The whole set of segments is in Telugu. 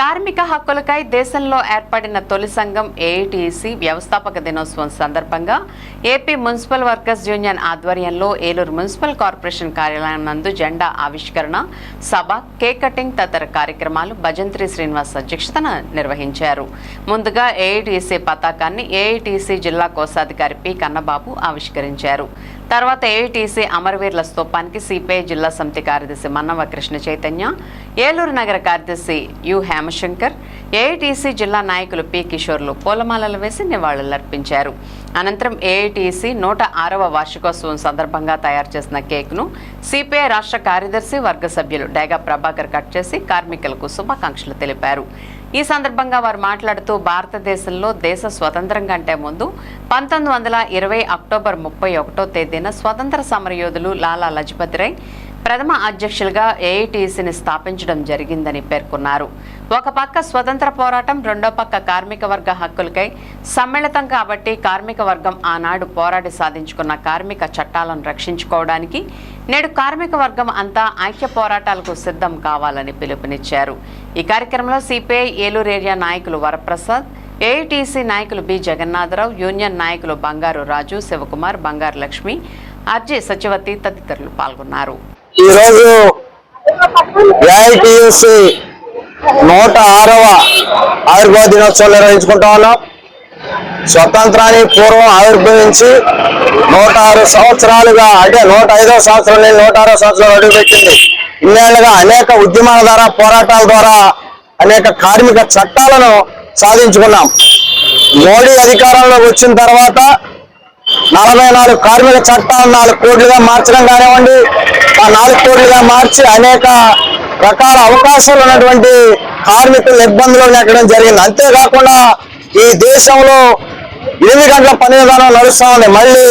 కార్మిక హక్కులకై దేశంలో ఏర్పడిన తొలి సంఘం ఏఐటీసీ వ్యవస్థాపక దినోత్సవం సందర్భంగా ఏపీ మున్సిపల్ వర్కర్స్ యూనియన్ ఆధ్వర్యంలో ఏలూరు మున్సిపల్ కార్పొరేషన్ కార్యాలయం నందు జెండా ఆవిష్కరణ సభ కేక్ కటింగ్ తదితర కార్యక్రమాలు భజంత్రి శ్రీనివాస్ అధ్యక్షతన నిర్వహించారు. ముందుగా ఏఐటీసీ పతాకాన్ని ఏఐటీసీ జిల్లా కోశాధికారి పి. కన్నబాబు ఆవిష్కరించారు. తర్వాత ఏఐటీసీ అమరవీరుల స్తూపానికి సిపిఐ జిల్లా సమితి కార్యదర్శి మన్నవ కృష్ణ చైతన్య ఏలూరు నగర కార్యదర్శి యు హేమశంకర్ ఏఐటీసీ జిల్లా నాయకులు పి కిషోర్లు పూలమాలలు వేసి నివాళులర్పించారు అనంతరం ఏఐటీసీ నూట ఆరవ వార్షికోత్సవం సందర్భంగా తయారు చేసిన కేక్ను సిపిఐ రాష్ట్ర కార్యదర్శి వర్గ సభ్యులు డేగా ప్రభాకర్ కట్ చేసి కార్మికులకు శుభాకాంక్షలు తెలిపారు. ఈ సందర్భంగా వారు మాట్లాడుతూ భారతదేశంలో దేశ స్వతంత్రం కంటే ముందు పంతొమ్మిది వందల ఇరవై అక్టోబర్ ముప్పై ఒకటో తేదీన స్వతంత్ర సమరయోధులు లాలా లజపతి రాయ్ ప్రథమ అధ్యక్షులుగా ఏఐటీసీని స్థాపించడం జరిగిందని పేర్కొన్నారు. ఒక పక్క స్వతంత్ర పోరాటం రెండో పక్క కార్మిక వర్గ హక్కులకై సమ్మిళితం కాబట్టి కార్మిక వర్గం ఆనాడు పోరాడి సాధించుకున్న కార్మిక చట్టాలను రక్షించుకోవడానికి నేడు కార్మిక వర్గం అంతా ఐక్య పోరాటాలకు సిద్ధం కావాలని పిలుపునిచ్చారు. ఈ కార్యక్రమంలో సిపిఐ ఏలూరు ఏరియా నాయకులు వరప్రసాద్ ఏఐటీసీ నాయకులు బి జగన్నాథరావు యూనియన్ నాయకులు బంగారు రాజు శివకుమార్ బంగారు లక్ష్మి అర్జీ సచివతి తదితరులు పాల్గొన్నారు. ఈరోజు నూట ఆరవ ఆవిర్భావ దినోత్సవం నిర్వహించుకుంటా ఉన్నాం. స్వతంత్రానికి పూర్వం ఆవిర్భవించి నూట ఆరు సంవత్సరాలుగా అంటే నూట ఐదవ సంవత్సరం నుంచి నూట ఆరో సంవత్సరం అడుగుపెట్టింది ఇన్నేళ్ళుగా అనేక ఉద్యమాల ద్వారా పోరాటాల ద్వారా అనేక కార్మిక చట్టాలను సాధించుకున్నాం. మోడీ అధికారంలోకి వచ్చిన తర్వాత నలభై నాలుగు కార్మిక చట్టాలను నాలుగు కోట్లుగా మార్చడం కానివ్వండి ఆ నాలుగు కోట్లుగా మార్చి అనేక రకాల అవకాశాలు ఉన్నటువంటి కార్మికుల ఇబ్బందులు నెట్టడం జరిగింది. అంతేకాకుండా ఈ దేశంలో ఎనిమిది గంటల పని విధానం నడుస్తా ఉంది మళ్ళీ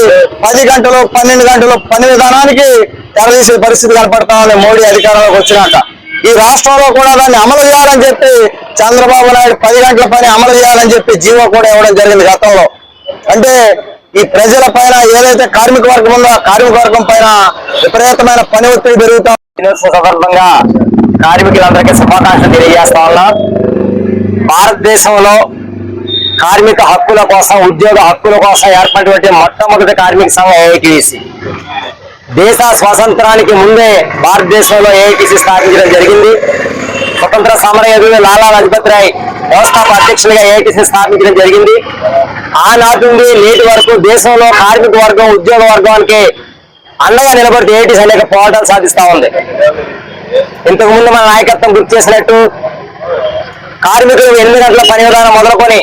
పది గంటలు పన్నెండు గంటలు పని విధానానికి తెరదీసే పరిస్థితి కనపడతా ఉంది మోడీ అధికారంలోకి వచ్చినాక. ఈ రాష్ట్రంలో కూడా దాన్ని అమలు చేయాలని చెప్పి చంద్రబాబు నాయుడు పది గంటల పని అమలు చేయాలని చెప్పి జీవో కూడా ఇవ్వడం జరిగింది గతంలో. అంటే ఈ ప్రజల పైన ఏదైతే కార్మిక వర్గం ఉందో ఆ కార్మిక వర్గం పైన విపరీతమైన పని ఒత్తిడి పెరుగుతా దినోత్సవ సందర్భంగా కార్మికులందరికీ శుభాకాంక్షలు తెలియజేస్తా ఉన్నా. భారతదేశంలో కార్మిక హక్కుల కోసం ఉద్యోగ హక్కుల కోసం ఏర్పడినటువంటి మొట్టమొదటి కార్మిక సంఘం ఏఐటీసీ దేశ స్వాతంత్రానికి ముందే భారతదేశంలో ఏఐటీసీ స్థాపించడం జరిగింది. స్వతంత్ర సమరయోధుడు లాలా లజపత్ రాయ్ వ్యవస్థాపక అధ్యక్షులుగా ఏఐటీసీ స్థాపించడం జరిగింది. ఆనాటి నుండి నేటి వరకు దేశంలో కార్మిక వర్గం ఉద్యోగ వర్గానికి అండగా నిలబడితే ఏఐటీసీ అనేక పోరాటాలు సాధిస్తా ఉంది. ఇంతకు ముందు మన నాయకత్వం గుర్తు చేసినట్టు కార్మికులు ఎనిమిది గంటల పని విధానం మొదలుకొని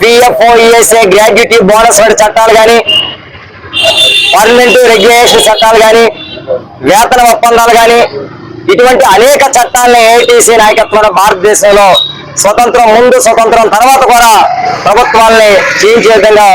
పిఎఫ్ఓ ఈఎస్ఏ గ్రాడ్యుటీ బోనస్ వంటి చట్టాలు కానీ పర్మనెంట్ రెగ్యులేషన్ చట్టాలు కానీ వేతన ఒప్పందాలు కానీ ఇటువంటి అనేక చట్టాలను ఏఐటీసీ నాయకత్వంలో భారతదేశంలో స్వతంత్రం ముందు స్వతంత్రం తర్వాత కూడా ప్రభుత్వాన్ని చేయించే విధంగా